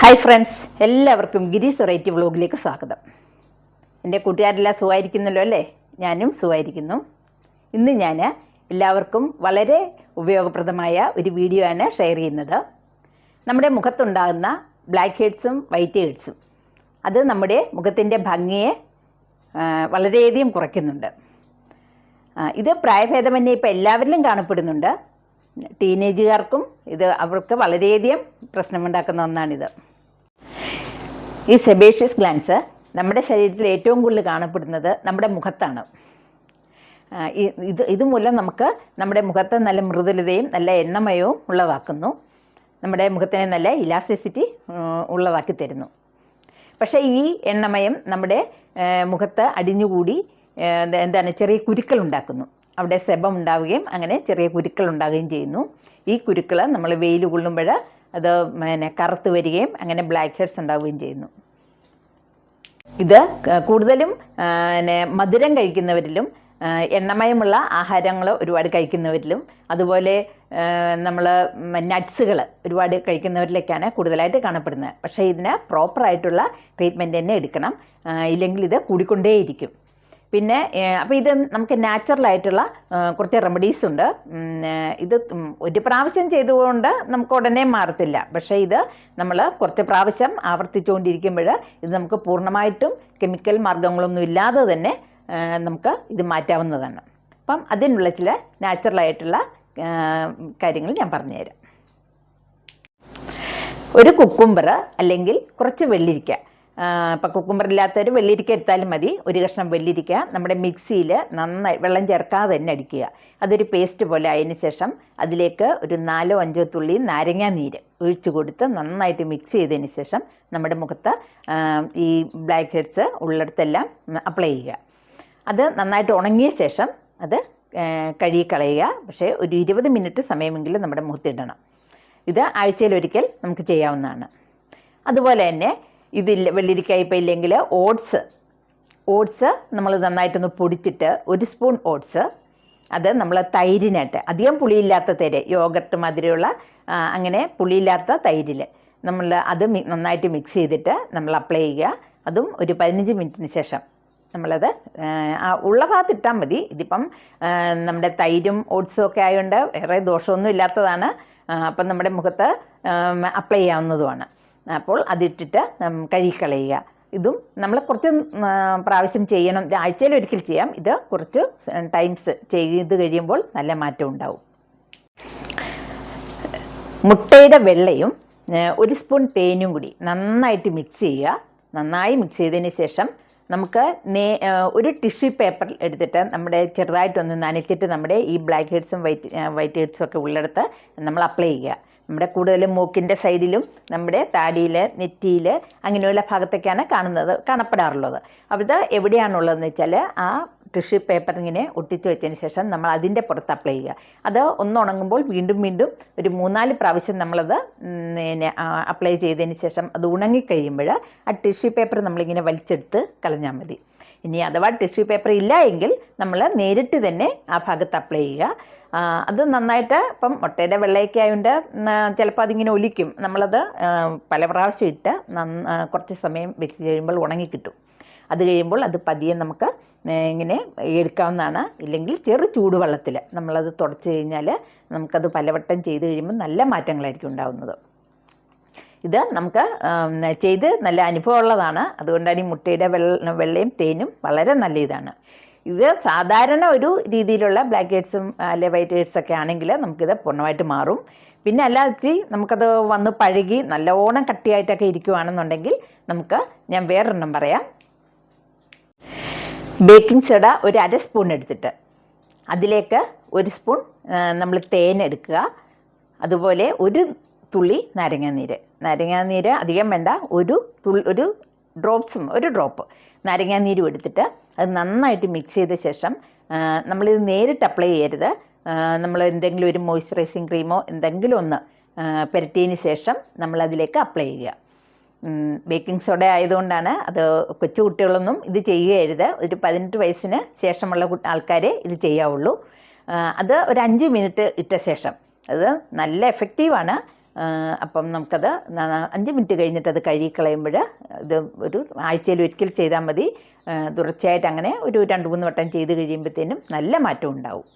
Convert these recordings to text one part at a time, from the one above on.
Hi friends എല്ലാവർക്കും ഗിരീസ് variety വ്ളോഗിലേക്ക് സ്വാഗതം. എന്റെ കൂട്ടുകാരെല്ലാം സുഖമായിരിക്കുന്നല്ലോ അല്ലേ? ഞാനും സുഖമായിരിക്കുന്നു. ഇന്ന് ഞാൻ എല്ലാവർക്കും വളരെ ഉപയോഗപ്രദമായ ഒരു വീഡിയോ ആണ് ഷെയർ ചെയ്യുന്നത്. നമ്മുടെ മുഖത്തുണ്ടാകുന്ന ബ്ലാക്ക് ഹെഡ്സും വൈറ്റ് ഹെഡ്സും അത് നമ്മുടെ മുഖത്തിന്റെ ഭംഗിയെ വളരെയധികം കുറയ്ക്കുന്നുണ്ട്. ഇത് പ്രായഭേദമന്യേ ഇപ്പോൾ എല്ലാവരിലും കാണപ്പെടുന്നുണ്ട്. ടീനേജുകാർക്കും ഇത് അവർക്ക് വളരെയധികം പ്രശ്നമുണ്ടാക്കുന്ന ഒന്നാണിത്. ഈ സെബേഷ്യസ് ഗ്ലാൻസ് നമ്മുടെ ശരീരത്തിൽ ഏറ്റവും കൂടുതൽ കാണപ്പെടുന്നത് നമ്മുടെ മുഖത്താണ്. ഇത് ഇതുമൂലം നമുക്ക് നമ്മുടെ മുഖത്തെ നല്ല മൃദുലതയും നല്ല എണ്ണമയവും ഉള്ളതാക്കുന്നു നമ്മുടെ മുഖത്തിനെ നല്ല ഇലാസ്റ്റിസിറ്റി ഉള്ളതാക്കി തരുന്നു. പക്ഷേ ഈ എണ്ണമയം നമ്മുടെ മുഖത്ത് അടിഞ്ഞുകൂടി എന്താണ് ചെറിയ കുരുക്കൾ ഉണ്ടാക്കുന്നു. അവിടെ സെബം ഉണ്ടാവുകയും അങ്ങനെ ചെറിയ കുരുക്കൾ ഉണ്ടാവുകയും ചെയ്യുന്നു. ഈ കുരുക്കൾ നമ്മൾ വെയിൽ കൊള്ളുമ്പോൾ അത് പിന്നെ കറുത്ത് വരികയും അങ്ങനെ ബ്ലാക്ക് ഹെഡ്സ് ഉണ്ടാവുകയും ചെയ്യുന്നു. ഇത് കൂടുതലും പിന്നെ മധുരം കഴിക്കുന്നവരിലും എണ്ണമയമുള്ള ആഹാരങ്ങൾ ഒരുപാട് കഴിക്കുന്നവരിലും അതുപോലെ നമ്മൾ നട്ട്സുകൾ ഒരുപാട് കഴിക്കുന്നവരിലേക്കാണ് കൂടുതലായിട്ട് കാണപ്പെടുന്നത്. പക്ഷേ ഇതിന് പ്രോപ്പറായിട്ടുള്ള ട്രീറ്റ്മെന്റ് തന്നെ എടുക്കണം. ഇല്ലെങ്കിൽ ഇത് കൂടിക്കൊണ്ടേയിരിക്കും. പിന്നെ അപ്പോൾ ഇത് നമുക്ക് നാച്ചുറലായിട്ടുള്ള കുറച്ച് റെമഡീസ് ഉണ്ട്. ഇത് ഒരു പ്രാവശ്യം ചെയ്തുകൊണ്ട് നമുക്ക് ഉടനെ മാറത്തില്ല. പക്ഷേ ഇത് നമ്മൾ കുറച്ച് പ്രാവശ്യം ആവർത്തിച്ചുകൊണ്ടിരിക്കുമ്പോൾ ഇത് നമുക്ക് പൂർണമായിട്ടും കെമിക്കൽ മാർഗങ്ങളൊന്നും ഇല്ലാതെ തന്നെ നമുക്ക് ഇത് മാറ്റാവുന്നതാണ്. അപ്പം അതിനുള്ള ചില നാച്ചുറലായിട്ടുള്ള കാര്യങ്ങൾ ഞാൻ പറഞ്ഞുതരാം. ഒരു കുക്കുംബർ അല്ലെങ്കിൽ കുറച്ച് വെള്ളിരിക്ക. ഇപ്പം കുക്കുംബർ ഇല്ലാത്തവർ വെള്ളിരിക്ക എടുത്താലും മതി. ഒരു കഷ്ണം വെള്ളിരിക്ക നമ്മുടെ മിക്സിയിൽ നന്നായി വെള്ളം ചേർക്കാതെ തന്നെ അടിക്കുക. അതൊരു പേസ്റ്റ് പോലെ ആയതിനു ശേഷം അതിലേക്ക് ഒരു നാലോ അഞ്ചോ തുള്ളി നാരങ്ങാ നീര് ഒഴിച്ചു കൊടുത്ത് നന്നായിട്ട് മിക്സ് ചെയ്തതിന് ശേഷം നമ്മുടെ മുഖത്ത് ഈ ബ്ലാക്ക് ഹെഡ്സ് ഉള്ളിടത്തെല്ലാം അപ്ലൈ ചെയ്യുക. അത് നന്നായിട്ട് ഉണങ്ങിയ ശേഷം അത് കഴുകിക്കളയുക പക്ഷേ ഒരു ഇരുപത് മിനിറ്റ് സമയമെങ്കിലും നമ്മുടെ മുഖത്തിടണം ഇത് ആഴ്ചയിലൊരിക്കൽ നമുക്ക് ചെയ്യാവുന്നതാണ്. അതുപോലെ തന്നെ ഇതില്ല വെള്ളിരിക്ക ഇല്ലെങ്കിൽ ഓട്സ്. ഓട്സ് നമ്മൾ നന്നായിട്ടൊന്ന് പൊടിച്ചിട്ട് ഒരു സ്പൂൺ ഓട്സ്. അത് നമ്മൾ തൈരിനായിട്ട്. അധികം പുളിയില്ലാത്ത തൈര് യോഗർട്ട് മാതിരിയുള്ള അങ്ങനെ പുളിയില്ലാത്ത തൈരിൽ നമ്മൾ അത് നന്നായിട്ട് മിക്സ് ചെയ്തിട്ട് നമ്മൾ അപ്ലൈ ചെയ്യുക. അതും ഒരു പതിനഞ്ച് മിനിറ്റിന് ശേഷം നമ്മളത് ഉള്ള ഭാഗത്ത് ഇട്ടാൽ മതി. ഇതിപ്പം നമ്മുടെ തൈരും ഓട്സും ഒക്കെ ആയതുകൊണ്ട് വേറെ ദോഷമൊന്നും ഇല്ലാത്തതാണ്. അപ്പം നമ്മുടെ മുഖത്ത് അപ്ലൈ ചെയ്യാവുന്നതുമാണ്. അപ്പോൾ അതിട്ടിട്ട് കഴുകിക്കളയുക. ഇതും നമ്മൾ കുറച്ച് പ്രാവശ്യം ചെയ്യണം. ആഴ്ചയിൽ ഒരിക്കൽ ചെയ്യാം. ഇത് കുറച്ച് ടൈംസ് ചെയ്ത് കഴിയുമ്പോൾ നല്ല മാറ്റം ഉണ്ടാവും. മുട്ടയുടെ വെള്ളയും ഒരു സ്പൂൺ തേനും കൂടി നന്നായിട്ട് മിക്സ് ചെയ്യുക. നന്നായി മിക്സ് ചെയ്തതിന് ശേഷം നമുക്ക് നേ ഒരു ടിഷ്യൂ പേപ്പർ എടുത്തിട്ട് നമ്മുടെ ചെറുതായിട്ടൊന്ന് നനച്ചിട്ട് നമ്മുടെ ഈ ബ്ലാക്ക് ഹെഡ്സും വൈറ്റ് വൈറ്റ് ഹെഡ്സും ഒക്കെ ഉള്ളിടത്ത് നമ്മൾ അപ്ലൈ ചെയ്യുക. നമ്മുടെ കൂടുതലും മൂക്കിന്റെ സൈഡിലും നമ്മുടെ താടിയിൽ നെറ്റിയിൽ അങ്ങനെയുള്ള ഭാഗത്തൊക്കെയാണ് കാണുന്നത് കാണപ്പെടാറുള്ളത്. അവിടെ എവിടെയാണുള്ളതെന്ന് വെച്ചാൽ ആ ടിഷ്യൂ പേപ്പർ ഇങ്ങനെ ഒട്ടിച്ച് വെച്ചതിന് ശേഷം നമ്മൾ അതിന്റെ പുറത്ത് അപ്ലൈ ചെയ്യുക. അത് ഒന്ന് ഉണങ്ങുമ്പോൾ വീണ്ടും വീണ്ടും ഒരു മൂന്നാൽ പ്രാവശ്യം നമ്മളത് പിന്നെ അപ്ലൈ ചെയ്തതിന് ശേഷം അത് ഉണങ്ങിക്കഴിയുമ്പോൾ ആ ടിഷ്യൂ പേപ്പർ നമ്മളിങ്ങനെ വലിച്ചെടുത്ത് കളഞ്ഞാൽ മതി. ഇനി അഥവാ ടിഷ്യൂ പേപ്പർ ഇല്ല എങ്കിൽ നമ്മൾ നേരിട്ട് തന്നെ ആ ഭാഗത്ത് അപ്ലൈ ചെയ്യുക. അത് നന്നായിട്ട് ഇപ്പം മുട്ടയുടെ വെള്ളയൊക്കെ ആയതുകൊണ്ട് ചിലപ്പോൾ അതിങ്ങനെ ഒലിക്കും. നമ്മളത് പല പ്രാവശ്യം ഇട്ട് നന്ന കുറച്ച് സമയം വെച്ച് കഴിയുമ്പോൾ ഉണങ്ങി കിട്ടും. അത് കഴിയുമ്പോൾ അത് പതിയെ നമുക്ക് ഇങ്ങനെ എടുക്കാവുന്നതാണ്. ഇല്ലെങ്കിൽ ചെറു ചൂടുവെള്ളത്തിൽ നമ്മളത് തുടച്ച് കഴിഞ്ഞാൽ നമുക്കത് പലവട്ടം ചെയ്ത് കഴിയുമ്പോൾ നല്ല മാറ്റങ്ങളായിരിക്കും ഉണ്ടാകുന്നത് ഇത് നമുക്ക് ചെയ്ത് നല്ല അനുഭവമുള്ളതാണ്. അതുകൊണ്ടാണ് ഈ മുട്ടയുടെ വെള്ള വെള്ളയും തേനും വളരെ നല്ല ഇതാണ് ഇത് സാധാരണ ഒരു രീതിയിലുള്ള ബ്ലാക്ക് ഹെഡ്സും അല്ലെ വൈറ്റ് ഹെഡ്സ് ഒക്കെ ആണെങ്കിൽ നമുക്കിത് പൂർണമായിട്ട് മാറും. പിന്നെ അല്ലാതെ നമുക്കത് വന്ന് പഴകി നല്ലോണം കട്ടിയായിട്ടൊക്കെ ഇരിക്കുവാണെന്നുണ്ടെങ്കിൽ നമുക്ക് ഞാൻ വേറൊരെണ്ണം പറയാം. ബേക്കിംഗ് സോഡ ഒരു അര സ്പൂൺ എടുത്തിട്ട് അതിലേക്ക് ഒരു സ്പൂൺ നമ്മൾ തേൻ എടുക്കുക. അതുപോലെ ഒരു തുള്ളി നാരങ്ങാനീര്. നാരങ്ങാനീര് അധികം വേണ്ട ഒരു തുള്ളി ഒരു ഡ്രോപ്സും ഒരു ഡ്രോപ്പ് നാരങ്ങാനീരും എടുത്തിട്ട് അത് നന്നായിട്ട് മിക്സ് ചെയ്ത ശേഷം നമ്മളിത് നേരിട്ട് അപ്ലൈ ചെയ്യരുത്. നമ്മൾ എന്തെങ്കിലും ഒരു മോയ്സ്ചറൈസിങ് ക്രീമോ എന്തെങ്കിലും ഒന്ന് പെരട്ടിയതിന് ശേഷം നമ്മളതിലേക്ക് അപ്ലൈ ചെയ്യുക. ബേക്കിംഗ് സോഡ ആയതുകൊണ്ടാണ് അത് കൊച്ചു കുട്ടികളൊന്നും ഇത് ചെയ്യരുത് ഒരു പതിനെട്ട് വയസ്സിന് ശേഷമുള്ള ആൾക്കാരെ ഇത് ചെയ്യാവുള്ളൂ. അത് ഒരു അഞ്ച് മിനിറ്റ് ഇട്ട ശേഷം. അത് നല്ല എഫക്റ്റീവാണ് അപ്പം നമുക്കത് അഞ്ച് മിനിറ്റ് കഴിഞ്ഞിട്ട് അത് കഴുകി കളയുമ്പോൾ ഇത് ഒരു ആഴ്ചയിൽ ഒരിക്കൽ ചെയ്താൽ മതി. തുടർച്ചയായിട്ട് അങ്ങനെ ഒരു രണ്ട് മൂന്ന് വട്ടം ചെയ്ത് കഴിയുമ്പോഴത്തേനും നല്ല മാറ്റം ഉണ്ടാവും.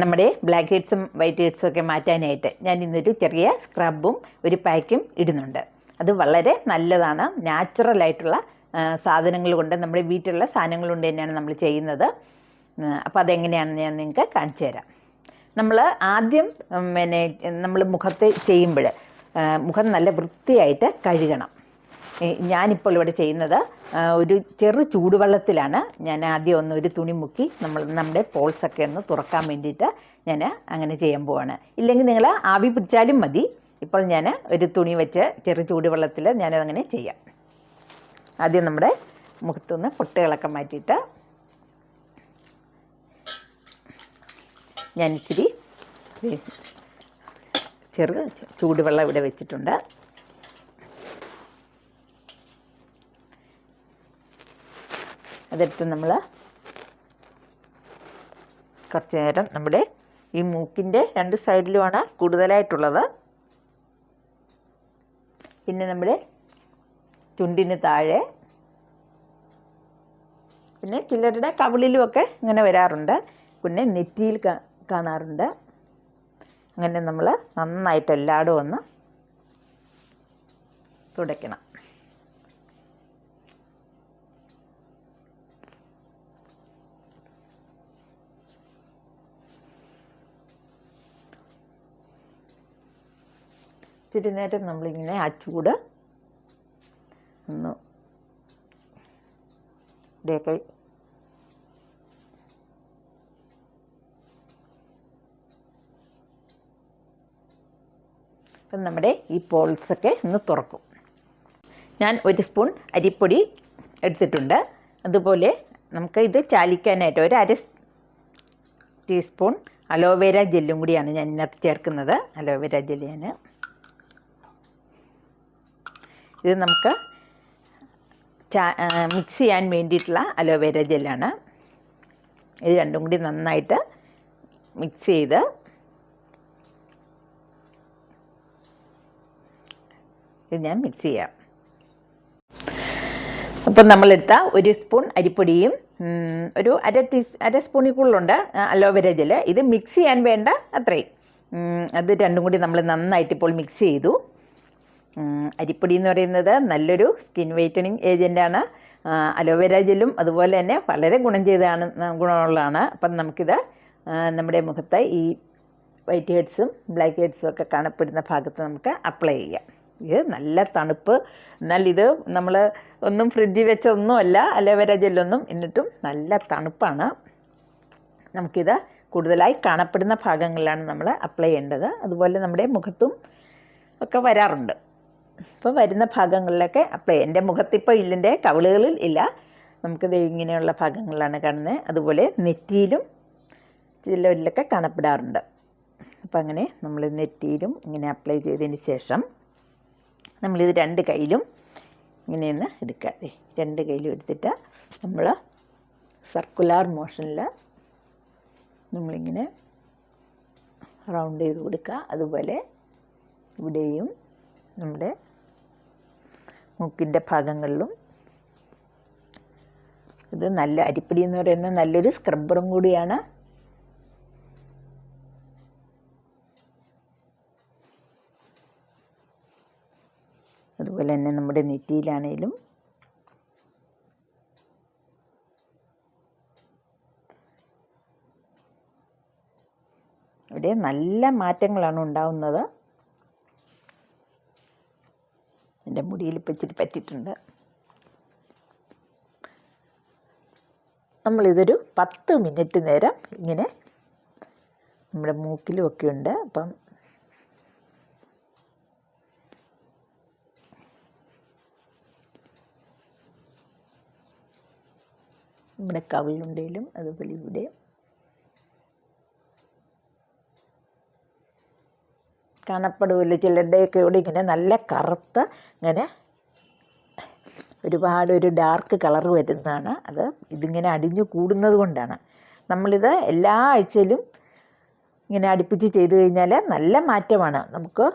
നമ്മുടെ ബ്ലാക്ക് ഹെഡ്സും വൈറ്റ് ഹെഡ്സും ഒക്കെ മാറ്റാനായിട്ട് ഞാൻ ഇന്നൊരു ചെറിയ സ്ക്രബും ഒരു പാക്കും ഇടുന്നുണ്ട്. അത് വളരെ നല്ലതാണ്. നാച്ചുറൽ ആയിട്ടുള്ള സാധനങ്ങൾ കൊണ്ട് നമ്മുടെ വീട്ടിലുള്ള സാധനങ്ങൾ കൊണ്ട് തന്നെയാണ് നമ്മൾ ചെയ്യുന്നത്. അപ്പോൾ അതെങ്ങനെയാണെന്ന് ഞാൻ നിങ്ങൾക്ക് കാണിച്ചു തരാം. നമ്മൾ ആദ്യം പിന്നെ നമ്മൾ മുഖത്ത് ചെയ്യുമ്പോൾ മുഖം നല്ല വൃത്തിയായിട്ട് കഴുകണം. ഞാനിപ്പോൾ ഇവിടെ ചെയ്യുന്നത് ഒരു ചെറു ചൂടുവെള്ളത്തിലാണ്. ഞാൻ ആദ്യം ഒന്ന് ഒരു തുണി മുക്കി നമ്മൾ നമ്മുടെ പോൾസൊക്കെ ഒന്ന് തുറക്കാൻ വേണ്ടിയിട്ട് ഞാൻ അങ്ങനെ ചെയ്യാൻ പോവാണ്. ഇല്ലെങ്കിൽ നിങ്ങൾ ആവി പിടിച്ചാലും മതി. ഇപ്പോൾ ഞാൻ ഒരു തുണി വെച്ച് ചെറു ചൂടുവെള്ളത്തിൽ ഞാനതങ്ങനെ ചെയ്യാം. ആദ്യം നമ്മുടെ മുഖത്തുനിന്ന് പൊട്ടുകളൊക്കെ മാറ്റിയിട്ട് ഞാൻ ഇച്ചിരി ചെറു ചൂടുവെള്ളം ഇവിടെ വെച്ചിട്ടുണ്ട്. അതെടുത്ത് നമ്മൾ കുറച്ച് നേരം നമ്മുടെ ഈ മൂക്കിന്റെ രണ്ട് സൈഡിലുമാണ് കൂടുതലായിട്ടുള്ളത്. പിന്നെ നമ്മുടെ ചുണ്ടിന് താഴെ പിന്നെ ചിലരുടെ കവിളിലുമൊക്കെ ഇങ്ങനെ വരാറുണ്ട്. പിന്നെ നെറ്റിയിൽ കാണാറുണ്ട്. അങ്ങനെ നമ്മൾ നന്നായിട്ട് എല്ലായിടും ഒന്ന് തുടയ്ക്കണം. ഇച്ചിരി നേരം നമ്മളിങ്ങനെ ആ ചൂട് ഒന്ന് ഇവിടെയൊക്കെ അപ്പം നമ്മുടെ ഈ പോൾസൊക്കെ ഒന്ന് തുറക്കും. ഞാൻ ഒരു സ്പൂൺ അരിപ്പൊടി എടുത്തിട്ടുണ്ട്. അതുപോലെ നമുക്ക് ഇത് ചാലിക്കാനായിട്ട് ഒരു അര ടീസ്പൂൺ അലോവേര ജെല്ലും കൂടിയാണ് ഞാൻ ഇതിനകത്ത് ചേർക്കുന്നത്. അലോവേര ജെല്ല് ഞാൻ ഇത് നമുക്ക് മിക്സ് ചെയ്യാൻ വേണ്ടിയിട്ടുള്ള അലോവേര ജെല്ലാണ്. ഇത് രണ്ടും കൂടി നന്നായിട്ട് മിക്സ് ചെയ്ത് ഇത് ഞാൻ മിക്സ് ചെയ്യാം. അപ്പം നമ്മളെടുത്ത ഒരു സ്പൂൺ അരിപ്പൊടിയും ഒരു അര ടീ അര സ്പൂണിൽ കൂടുതലുണ്ട് അലോവേര ജെൽ ഇത് മിക്സ് ചെയ്യാൻ വേണ്ട അത്രയും. അത് രണ്ടും കൂടി നമ്മൾ നന്നായിട്ട് ഇപ്പോൾ മിക്സ് ചെയ്തു. അരിപ്പൊടി എന്ന് പറയുന്നത് നല്ലൊരു സ്കിൻ വൈറ്റനിങ് ഏജന്റാണ് അലോവേര ജെല്ലും അതുപോലെ തന്നെ വളരെ ഗുണം ചെയ്താണ് ഗുണമുള്ളതാണ്. അപ്പം നമുക്കിത് നമ്മുടെ മുഖത്ത് ഈ വൈറ്റ് ഹെഡ്സും ബ്ലാക്ക് ഹെഡ്സും ഒക്കെ കാണപ്പെടുന്ന ഭാഗത്ത് നമുക്ക് അപ്ലൈ ചെയ്യാം. ഇത് നല്ല തണുപ്പ് എന്നാൽ ഇത് നമ്മൾ ഒന്നും ഫ്രിഡ്ജിൽ വെച്ചൊന്നുമല്ല അലോവേര ജെല്ലൊന്നും എന്നിട്ടും നല്ല തണുപ്പാണ്. നമുക്കിത് കൂടുതലായി കാണപ്പെടുന്ന ഭാഗങ്ങളിലാണ് നമ്മൾ അപ്ലൈ ചെയ്യേണ്ടത്. അതുപോലെ നമ്മുടെ മുഖത്തും ഒക്കെ വരാറുണ്ട്. അപ്പോൾ വരുന്ന ഭാഗങ്ങളിലൊക്കെ അപ്ലൈ എന്റെ മുഖത്തിപ്പോൾ ഇല്ലിന്റെ കവിളുകളിൽ ഇല്ല. നമുക്കിത് ഇങ്ങനെയുള്ള ഭാഗങ്ങളിലാണ് കാണുന്നത്. അതുപോലെ നെറ്റിയിലും ചിലരിലൊക്കെ കാണപ്പെടാറുണ്ട്. അപ്പോൾ അങ്ങനെ നമ്മൾ നെറ്റിയിലും ഇങ്ങനെ അപ്ലൈ ചെയ്തതിന് ശേഷം നമ്മളിത് രണ്ട് കയ്യിലും ഇങ്ങനെയൊന്ന് എടുക്കുക. രണ്ട് കയ്യിലും എടുത്തിട്ട് നമ്മൾ സർക്കുലാർ മോഷനിൽ നമ്മളിങ്ങനെ റൗണ്ട് ചെയ്ത് കൊടുക്കുക. അതുപോലെ ഇവിടെയും നമ്മുടെ മൂക്കിന്റെ ഭാഗങ്ങളിലും. ഇത് നല്ല അരിപ്പിടി എന്ന് പറയുന്ന നല്ലൊരു സ്ക്രബ്ബറും കൂടിയാണ്. അതുപോലെ തന്നെ നമ്മുടെ നെറ്റിയിലാണേലും. ഇവിടെ നല്ല മാറ്റങ്ങളാണ് ഉണ്ടാവുന്നത്. എന്റെ മുടിയിൽ ഇപ്പം ഇച്ചിരി പറ്റിയിട്ടുണ്ട്. നമ്മളിതൊരു പത്ത് മിനിറ്റ് നേരം ഇങ്ങനെ നമ്മുടെ മൂക്കിലും ഒക്കെ ഉണ്ട്. അപ്പം നമ്മുടെ കവിളുണ്ടയിലും അതുപോലെ ഇവിടെ കാണപ്പെടുമല്ലോ ചിലരുടെയൊക്കെ ഇവിടെ ഇങ്ങനെ നല്ല കറുത്ത ഇങ്ങനെ ഒരുപാട് ഒരു ഡാർക്ക് കളർ വരുന്നതാണ്. അത് ഇതിങ്ങനെ അടിഞ്ഞു കൂടുന്നത് കൊണ്ടാണ്. നമ്മളിത് എല്ലാ ആഴ്ചയിലും ഇങ്ങനെ അടുപ്പിച്ച് ചെയ്തു കഴിഞ്ഞാൽ നല്ല മാറ്റമാണ്. നമുക്ക്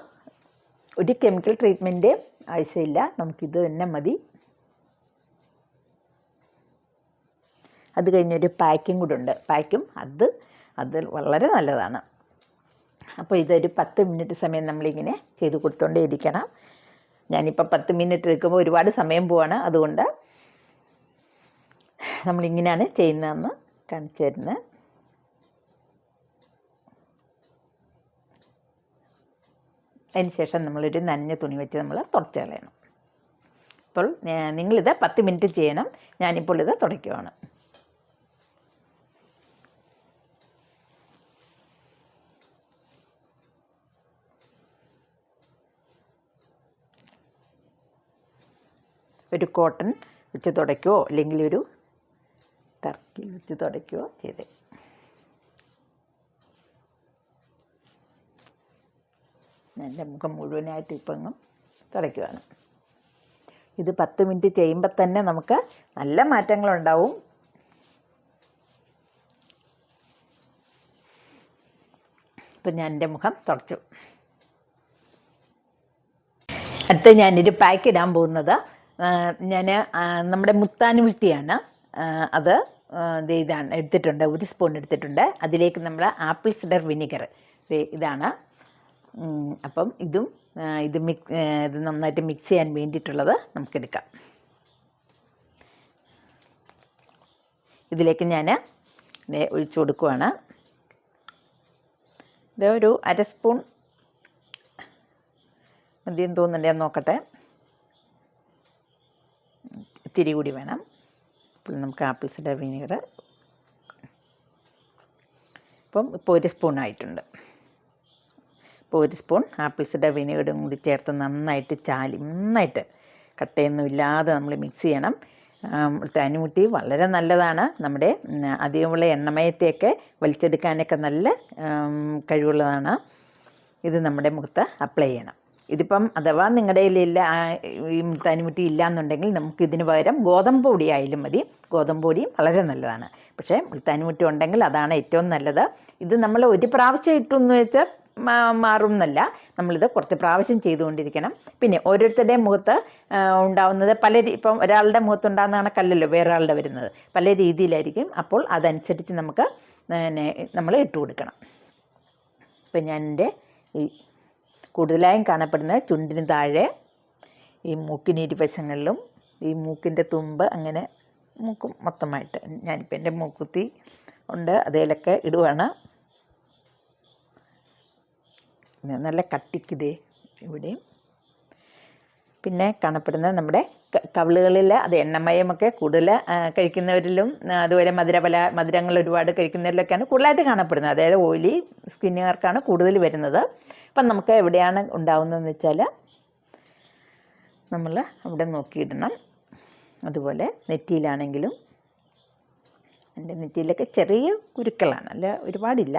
ഒരു കെമിക്കൽ ട്രീറ്റ്മെന്റ് ആവശ്യമില്ല. നമുക്കിത് തന്നെ മതി. അത് കഴിഞ്ഞൊരു പാക്കും കൂടെ ഉണ്ട്. പാക്കും അത് അത് വളരെ നല്ലതാണ്. അപ്പോൾ ഇതൊരു പത്ത് മിനിറ്റ് സമയം നമ്മളിങ്ങനെ ചെയ്ത് കൊടുത്തോണ്ടേ ഇരിക്കണം. ഞാനിപ്പോൾ പത്ത് മിനിറ്റ് എടുക്കുമ്പോൾ ഒരുപാട് സമയം പോവാണ്. അതുകൊണ്ട് നമ്മളിങ്ങനെയാണ് ചെയ്യുന്നതെന്ന് കാണിച്ചു തരുന്നത്. അതിന് ശേഷം നമ്മളൊരു നനഞ്ഞ തുണി വെച്ച് നമ്മൾ തുടച്ച് കളയണം. അപ്പോൾ നിങ്ങളിത് പത്ത് മിനിറ്റ് ചെയ്യണം. ഞാനിപ്പോൾ ഇത് തുടയ്ക്കുവാണ്. ഒരു കോട്ടൺ വെച്ച് തുടയ്ക്കുകയോ അല്ലെങ്കിൽ ഒരു ടർക്കിൽ വെച്ച് തുടയ്ക്കുകയോ ചെയ്ത്. എന്റെ മുഖം മുഴുവനായിട്ട് ഇപ്പം അങ്ങ് തുടയ്ക്കുവാണ്. ഇത് പത്ത് മിനിറ്റ് ചെയ്യുമ്പോൾ തന്നെ നമുക്ക് നല്ല മാറ്റങ്ങളുണ്ടാവും. ഇപ്പം ഞാൻ എന്റെ മുഖം തുടച്ചു. അടുത്ത ഞാനൊരു പാക്ക് ഇടാൻ പോകുന്നത് ഞാൻ നമ്മുടെ മുത്താനുവിട്ടിയാണ് അത് ദേ ഇതാണ് എടുത്തിട്ടുണ്ട് ഒരു സ്പൂൺ എടുത്തിട്ടുണ്ട്. അതിലേക്ക് നമ്മൾ ആപ്പിൾ സിഡർ വിനിഗർ. ഇതാണ്. അപ്പം ഇതും ഇത് മിക്സ് ഇത് നന്നായിട്ട് മിക്സ് ചെയ്യാൻ വേണ്ടിയിട്ടുള്ളത് നമുക്കെടുക്കാം. ഇതിലേക്ക് ഞാൻ ഒഴിച്ചു കൊടുക്കുവാണ്. ഇത് ഒരു അര സ്പൂൺ മതിയെന്ന് തോന്നുന്നുണ്ട് ഞാൻ നോക്കട്ടെ. ഇത്തിരി കൂടി വേണം. അപ്പോൾ നമുക്ക് ആപ്പിൾ സിഡർ വിനീഗർ. ഇപ്പം ഇപ്പോൾ ഒരു സ്പൂൺ ആയിട്ടുണ്ട്. ഇപ്പോൾ ഒരു സ്പൂൺ ആപ്പിൾ സിഡർ വിനീഗറും കൂടി ചേർത്ത് നന്നായിട്ട് ചാലി നന്നായിട്ട് കട്ടയൊന്നും ഇല്ലാതെ നമ്മൾ മിക്സ് ചെയ്യണം. തനുമുട്ടി വളരെ നല്ലതാണ്. നമ്മുടെ അധികമുള്ള എണ്ണമയത്തെയൊക്കെ വലിച്ചെടുക്കാനൊക്കെ നല്ല കഴിവുള്ളതാണ്. ഇത് നമ്മുടെ മുഖത്ത് അപ്ലൈ ചെയ്യണം. ഇതിപ്പം അഥവാ നിങ്ങളുടെ കയ്യിലില്ല ഈ മുൾത്താനിമുട്ടി ഇല്ല എന്നുണ്ടെങ്കിൽ നമുക്ക് ഇതിന് പകരം ഗോതമ്പ് പൊടി ആയാലും മതി. ഗോതമ്പ് പൊടിയും വളരെ നല്ലതാണ്. പക്ഷേ മുൾത്താനിമുട്ടി ഉണ്ടെങ്കിൽ അതാണ് ഏറ്റവും നല്ലത്. ഇത് നമ്മൾ ഒരു പ്രാവശ്യം ഇട്ടെന്ന് വെച്ചാൽ മാറും എന്നല്ല നമ്മളിത് കുറച്ച് പ്രാവശ്യം ചെയ്തുകൊണ്ടിരിക്കണം. പിന്നെ ഓരോരുത്തരുടെയും മുഖത്ത് ഉണ്ടാവുന്നത് പല ഇപ്പം ഒരാളുടെ മുഖത്തുണ്ടാകുന്ന കല്ലല്ലോ വേറെ ആളുടെ വരുന്നത്. പല രീതിയിലായിരിക്കും. അപ്പോൾ അതനുസരിച്ച് നമുക്ക് നമ്മൾ ഇട്ട് കൊടുക്കണം ഇപ്പം ഞാൻ എന്റെ ഈ കൂടുതലായും കാണപ്പെടുന്നത് ചുണ്ടിന് താഴെ ഈ മൂക്കിന് ഇരുവശങ്ങളിലും ഈ മൂക്കിന്റെ തുമ്പ് അങ്ങനെ മൂക്കും മൊത്തമായിട്ട്. ഞാനിപ്പോൾ എന്റെ മൂക്കുത്തി ഉണ്ട് അതിലൊക്കെ ഇടുവാണ്. നല്ല കട്ടിക്കിതേ ഇവിടെയും പിന്നെ കാണപ്പെടുന്ന നമ്മുടെ കവിളുകളിൽ അത് എണ്ണമയമൊക്കെ കൂടുതൽ കഴിക്കുന്നവരിലും അതുപോലെ മധുരപല മധുരങ്ങൾ ഒരുപാട് കഴിക്കുന്നവരിലൊക്കെയാണ് കൂടുതലായിട്ട് കാണപ്പെടുന്നത്. അതായത് ഓയിലി സ്കിന്നുകാർക്കാണ് കൂടുതൽ വരുന്നത്. അപ്പം നമുക്ക് എവിടെയാണ് ഉണ്ടാവുന്നതെന്ന് വെച്ചാൽ നമ്മൾ അവിടെ നോക്കിയിടണം. അതുപോലെ നെറ്റിയിലാണെങ്കിലും എന്റെ നെറ്റിയിലൊക്കെ ചെറിയ കുരുക്കളാണ്. അല്ല ഒരുപാടില്ല.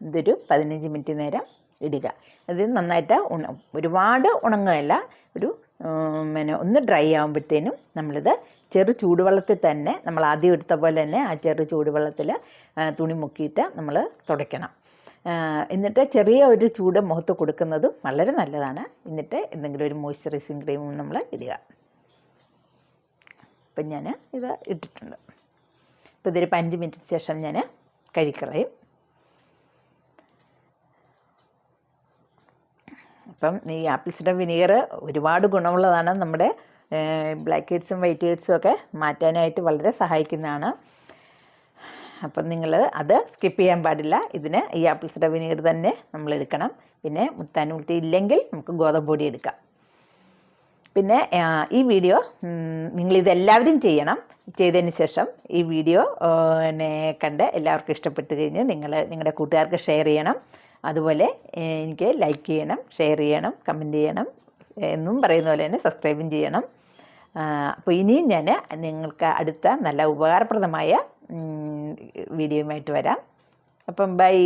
ഇതൊരു പതിനഞ്ച് മിനിറ്റ് നേരം ഇടുക. അത് നന്നായിട്ട് ഉണ ഒരുപാട് ഉണങ്ങുകയല്ല ഒരു പിന്നെ ഒന്ന് ഡ്രൈ ആകുമ്പോഴത്തേനും നമ്മളിത് ചെറു ചൂടുവെള്ളത്തിൽ തന്നെ നമ്മൾ ആദ്യം എടുത്ത പോലെ തന്നെ ആ ചെറു ചൂടുവെള്ളത്തിൽ തുണി മുക്കിയിട്ട് നമ്മൾ തുടയ്ക്കണം. എന്നിട്ട് ചെറിയ ഒരു ചൂട് മുഖത്ത് കൊടുക്കുന്നതും വളരെ നല്ലതാണ്. എന്നിട്ട് എന്തെങ്കിലും ഒരു മോയ്സ്ചറൈസിങ് ക്രീമും നമ്മൾ ഇടുക. അപ്പം ഞാൻ ഇത് ഇട്ടിട്ടുണ്ട്. അപ്പോൾ ഇതൊരു പതിനഞ്ച് മിനിറ്റിന് ശേഷം ഞാൻ കഴിക്കളയും അപ്പം ഈ ആപ്പിൾ സിഡർ വിനീഗർ ഒരുപാട് ഗുണമുള്ളതാണ് നമ്മുടെ ബ്ലാക്ക് ഹെഡ്സും വൈറ്റ് ഹെഡ്സും ഒക്കെ മാറ്റാനായിട്ട് വളരെ സഹായിക്കുന്നതാണ്. അപ്പം നിങ്ങൾ അത് സ്കിപ്പ് ചെയ്യാൻ പാടില്ല. ഇതിന് ഈ ആപ്പിൾ സിഡർ വിനീഗർ തന്നെ നമ്മൾ എടുക്കണം. പിന്നെ മുത്താനുമുട്ടി ഇല്ലെങ്കിൽ നമുക്ക് ഗോതമ്പ് പൊടി എടുക്കാം. പിന്നെ ഈ വീഡിയോ നിങ്ങളിതെല്ലാവരും ചെയ്യണം. ചെയ്തതിന് ശേഷം ഈ വീഡിയോ എന്നെ കണ്ട് എല്ലാവർക്കും ഇഷ്ടപ്പെട്ട് കഴിഞ്ഞ് നിങ്ങൾ നിങ്ങളുടെ കൂട്ടുകാർക്ക് ഷെയർ ചെയ്യണം. അതുപോലെ എനിക്ക് ലൈക്ക് ചെയ്യണം ഷെയർ ചെയ്യണം കമന്റ് ചെയ്യണം എന്നും പറയുന്ന പോലെ തന്നെ സബ്സ്ക്രൈബും ചെയ്യണം. അപ്പോൾ ഇനിയും ഞാൻ നിങ്ങൾക്ക് അടുത്ത നല്ല ഉപകാരപ്രദമായ വീഡിയോയുമായിട്ട് വരാം. അപ്പം ബൈ